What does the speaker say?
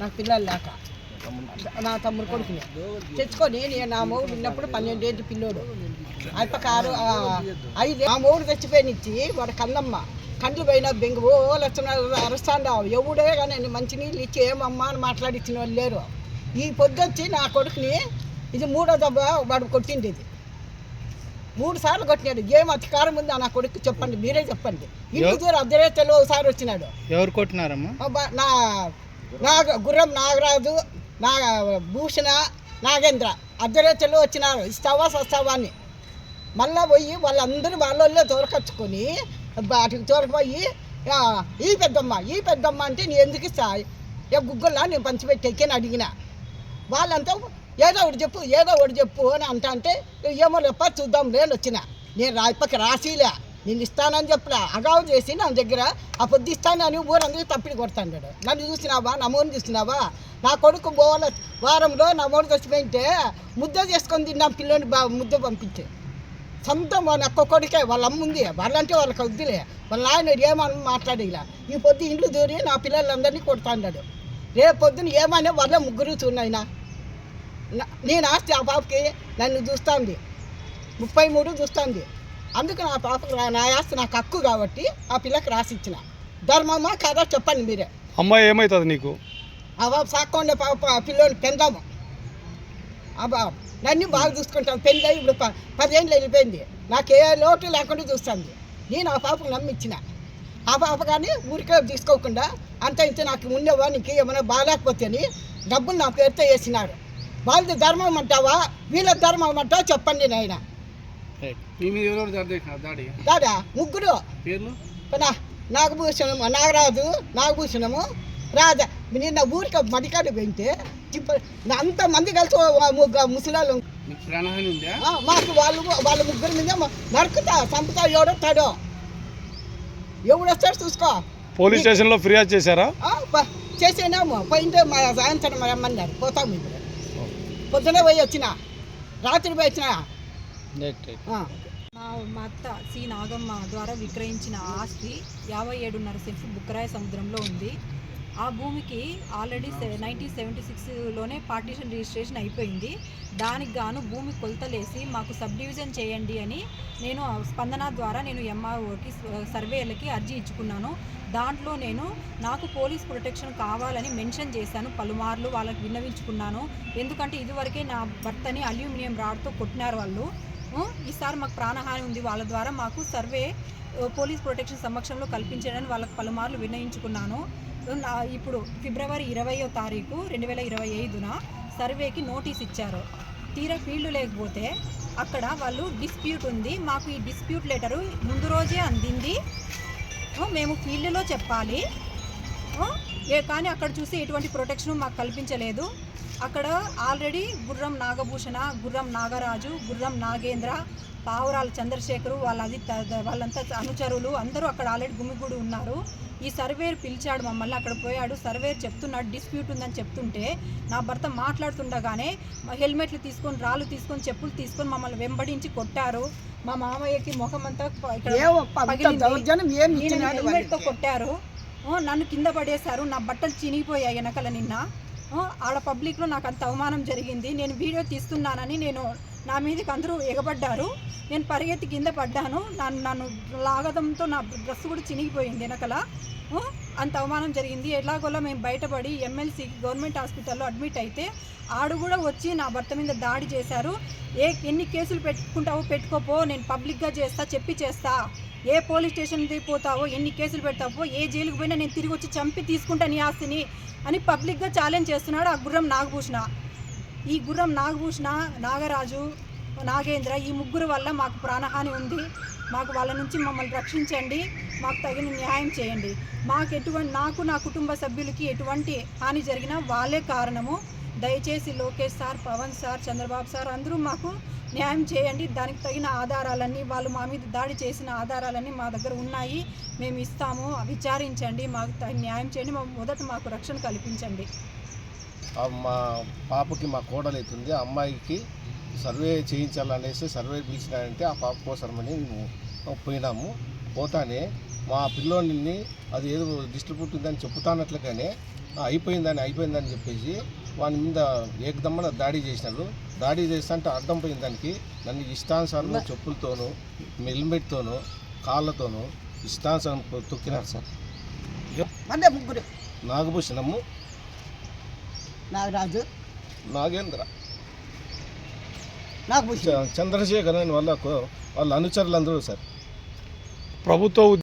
నాకు పిల్లలు లేక. నా తమ్ముడు కొడుకుని. తెచ్చుకొని నేను నా మూడు ఉన్నప్పుడు పన్నెండేంటి పిల్లోడు. అయిపోక ఆరు ఐదు ఆ మూడు తెచ్చిపోయినిచ్చి వాడు కందమ్మ కండ్లు పోయిన బెంగు ఓ లక్షణ అరుస్తాండావు ఎవడే కానీ నేను మంచినీళ్ళు ఇచ్చి ఏమమ్మా అని మాట్లాడిచ్చిన వాళ్ళు లేరు. ఈ పొద్దుచ్చి నా కొడుకుని ఇది మూడో దెబ్బ వాడు కొట్టింది ఇది. మూడు సార్లు కొట్టినాడు. ఏం అధికారం ఉందా నా కొడుకు? చెప్పండి. మీరే చెప్పండి. ఇంటి దూరం అర్ధరేతలో ఒకసారి వచ్చినాడు. ఎవరు కొట్టినారమ్మా? నా నాగ గుర్రం నాగరాజు నా భూషణ నాగేంద్ర అర్ధరేతలో వచ్చినారు. ఇస్తావా సస్తావా అని మళ్ళా పోయి వాళ్ళందరూ వాళ్ళల్లో తోరకచ్చుకొని వాటికి తోరకపోయి ఈ పెద్దమ్మ ఈ పెద్దమ్మ అంటే నీ ఎందుకు ఇస్తా? ఏ గుగ్గుల్లా నేను పంచిపెట్టేకి అని అడిగిన. వాళ్ళంతా ఏదో ఒకటి చెప్పు ఏదో ఒకటి చెప్పు అని అంట అంటే ఏమో లేప చూద్దాం లేని వచ్చిన. నేను రాయిపకి రాసిలే. నేను ఇస్తానని చెప్పిన అగావు చేసి నా దగ్గర ఆ పొద్దు ఇస్తానని ఊరందరూ తప్పిడి కొడతాడు నన్ను చూసినావా? నా మోని చూసినావా? నా కొడుకు పోవాల వారంలో నా మోడు చచ్చిపోయింటే ముద్ద చేసుకొని తిన్నాం పిల్లని బా ముద్ద పంపించే. సొంతం వాళ్ళ అక్క కొడుకే వాళ్ళ అమ్మ ఉంది. వాళ్ళంటే వాళ్ళకి వద్దులే. వాళ్ళ నాయన ఏమని మాట్లాడేలా? ఈ పొద్దు ఇండ్లు దూరి నా పిల్లలందరినీ కొడతాడు రేపు పొద్దున ఏమైనా వాళ్ళ ముగ్గురు చూన్నాయినా నేను ఆస్తి ఆ పాపకి నన్ను చూస్తుంది. ముప్పై మూడు చూస్తుంది. అందుకు నా పాపకు నా- ఆస్తి నాకు హక్కు కాబట్టి ఆ పిల్లకి రాసిచ్చిన ధర్మమ్మా కాదా చెప్పండి మీరే. అమ్మాయి ఏమవుతుంది నీకు? బాబు సాక్కోండే పాప ఆ పిల్లోని పెందాము. ఆ బాబు నన్ను బాగా చూసుకుంటాను పెళ్ళి అయ్యి ఇప్పుడు పదేళ్ళు వెళ్ళిపోయింది. నాకు ఏ లోటు లేకుండా చూస్తుంది. నేను ఆ పాపకు నమ్మిచ్చిన. ఆ పాప కానీ ఊరికే తీసుకోకుండా అంత ఇంత నాకు ఉండేవా నీకు ఏమైనా బాగాలేకపోతే అని డబ్బులు నా పేరుతో వేసినారు. వాళ్ళది ధర్మం అంటావా? వీళ్ళ ధర్మం అంటావా? చెప్పండి నాయన. దాడి ముగ్గురు. నాగభూషణము నాగరాజు నాగభూషణము రాజా. నిన్న ఊరికి మడికాడు పెంటే అంతమంది కలిసి ఓ ముగ్గు ముసలాళ్ళు. మీకు వాళ్ళు వాళ్ళ ముగ్గురు మీద నరుకుతా చంపుతా ఎవడొస్తాడో? ఎవడొస్తాడు చూసుకో. పోలీస్ స్టేషన్లో ఫిర్యాదు చేశారా? ఆ, ప- చేసేనాము. పోయింటే మా సాయంత్రం రమ్మన్నారు. పోతాము ఇప్పుడు. పొద్దునే పోయి వచ్చిన. రాత్రి పోయి వచ్చిన. మా మా అత్త సి నాగమ్మ ద్వారా విక్రయించిన ఆస్తి యాభై ఏడున్నర సెంట్స్ బుక్కరాయ సముద్రంలో ఉంది. ఆ భూమికి ఆల్రెడీ నైన్టీన్ సెవెంటీ సిక్స్లోనే పార్టీషన్ రిజిస్ట్రేషన్ అయిపోయింది. దానికి గాను భూమి కొలతలేసి మాకు సబ్ డివిజన్ చేయండి అని నేను స్పందన ద్వారా నేను ఎంఆర్ఓకి సర్వేలకి అర్జీ ఇచ్చుకున్నాను. దాంట్లో నేను నాకు పోలీస్ ప్రొటెక్షన్ కావాలని మెన్షన్ చేశాను. పలుమార్లు వాళ్ళకి విన్నవించుకున్నాను. ఎందుకంటే ఇదివరకే నా భర్తని అల్యూమినియం రాడ్తో కొట్టినారు వాళ్ళు. ఈసారి మాకు ప్రాణహాని ఉంది వాళ్ళ ద్వారా మాకు సర్వే పోలీస్ ప్రొటెక్షన్ సమక్షంలో కల్పించడానికి వాళ్ళకి పలుమార్లు వినయించుకున్నాను నా- ఇప్పుడు ఫిబ్రవరి ఇరవయో తారీఖు రెండు వేల ఇరవై ఐదున సర్వేకి నోటీస్ ఇచ్చారు. తీరా ఫీల్డ్ లేకపోతే అక్కడ వాళ్ళు డిస్ప్యూట్ ఉంది. మాకు ఈ డిస్ప్యూట్ లెటరు ముందు రోజే అందింది. మేము ఫీల్డ్లో చెప్పాలి. ఏ కానీ అక్కడ చూసి ఎటువంటి ప్రొటెక్షన్ మాకు కల్పించలేదు. అక్కడ ఆల్రెడీ గుర్రం నాగభూషణ గుర్రం నాగరాజు గుర్రం నాగేంద్ర పావురాల చంద్రశేఖరు వాళ్ళ అది వాళ్ళంతా అనుచరులు అందరూ అక్కడ ఆల్రెడీ గుమిగూడి ఉన్నారు. ఈ సర్వేర్ పిలిచాడు మమ్మల్ని అక్కడ పోయాడు. సర్వేర్ చెప్తున్నాడు డిస్ప్యూట్ ఉందని చెప్తుంటే నా భర్త మాట్లాడుతుండగానే హెల్మెట్లు తీసుకొని రాళ్ళు తీసుకొని చెప్పులు తీసుకొని మమ్మల్ని వెంబడించి కొట్టారు. మా మామయ్యకి ముఖం అంతా ఇక్కడ హెల్మెట్తో? కొట్టారు. నన్ను కింద పడేశారు నా బట్టలు చినిగిపోయాయి వెనకల నిన్న. ఆడ పబ్లిక్లో నాకు అంత అవమానం జరిగింది. నేను వీడియో తీస్తున్నానని నేను నా మీదకి అందరూ ఎగబడ్డారు. నేను పరిగెత్తి కింద పడ్డాను. నన్ను నన్ను లాగడంతో నా డ్రెస్ కూడా చినిగిపోయింది వెనకల. అంత అవమానం జరిగింది. ఎలాగోలా మేము బయటపడి ఎమ్మెల్సీ గవర్నమెంట్ హాస్పిటల్లో అడ్మిట్ అయితే ఆడు కూడా వచ్చి నా భర్త మీద దాడి చేశారు. ఏ ఎన్ని కేసులు పెట్టుకుంటావో పెట్టుకోపో నేను పబ్లిక్గా చేస్తా చెప్పి చేస్తా. ఏ పోలీస్ స్టేషన్కి పోతావో ఎన్ని కేసులు పెడతావో ఏ జైలుకి పోయినా నేను తిరిగి వచ్చి చంపి తీసుకుంటా నీ ఆస్తిని అని పబ్లిక్గా ఛాలెంజ్ చేస్తున్నాడు ఆ గుర్రం నాగభూషణ. ఈ గుర్రం నాగభూషణ నాగరాజు నాగేంద్ర ఈ ముగ్గురు వల్ల మాకు ప్రాణహాని ఉంది. మాకు వాళ్ళ నుంచి మమ్మల్ని రక్షించండి. మాకు తగిన న్యాయం చేయండి. మాకు ఎటువంటి నాకు నా కుటుంబ సభ్యులకి ఎటువంటి హాని జరిగినా వాళ్ళే కారణము. దయచేసి Lokesh sir Pawan sir Chandrababu sir అందరూ మాకు న్యాయం చేయండి. దానికి తగిన ఆధారాలన్నీ వాళ్ళు మా మీద దాడి చేసిన ఆధారాలన్నీ మా దగ్గర ఉన్నాయి. మేము ఇస్తాము. విచారించండి. మాకు న్యాయం చేయండి. మా మొదట మాకు రక్షణ కల్పించండి. మా పాపకి మా కోడలు అవుతుంది ఆ అమ్మాయికి సర్వే చేయించాలనేసి సర్వే పిలిచినారంటే ఆ పాప కోసమని మేము పోయినాము. పోతానే మా పిల్లోని అది ఏదో డిస్ట్రిబ్యూట్ ఉందని చెప్తానట్లుగానే అయిపోయిందని అయిపోయిందని చెప్పేసి వాని మీద ఏకదమ్మన దాడి చేసినాడు దాడి చేస్తుంటే అడ్డం పోయిన దానికి. నన్ను ఇష్టానుసారం చెప్పులతోనూ హెల్మెట్తోనూ కాళ్ళతోనూ ఇష్టానుసారం తొక్కినారు సార్. నాగభూషణము నాగరాజు నాగేంద్ర. చంద్రశేఖర్ అని వాళ్ళకు వాళ్ళ అనుచరులందరూ సార్. ప్రభుత్వ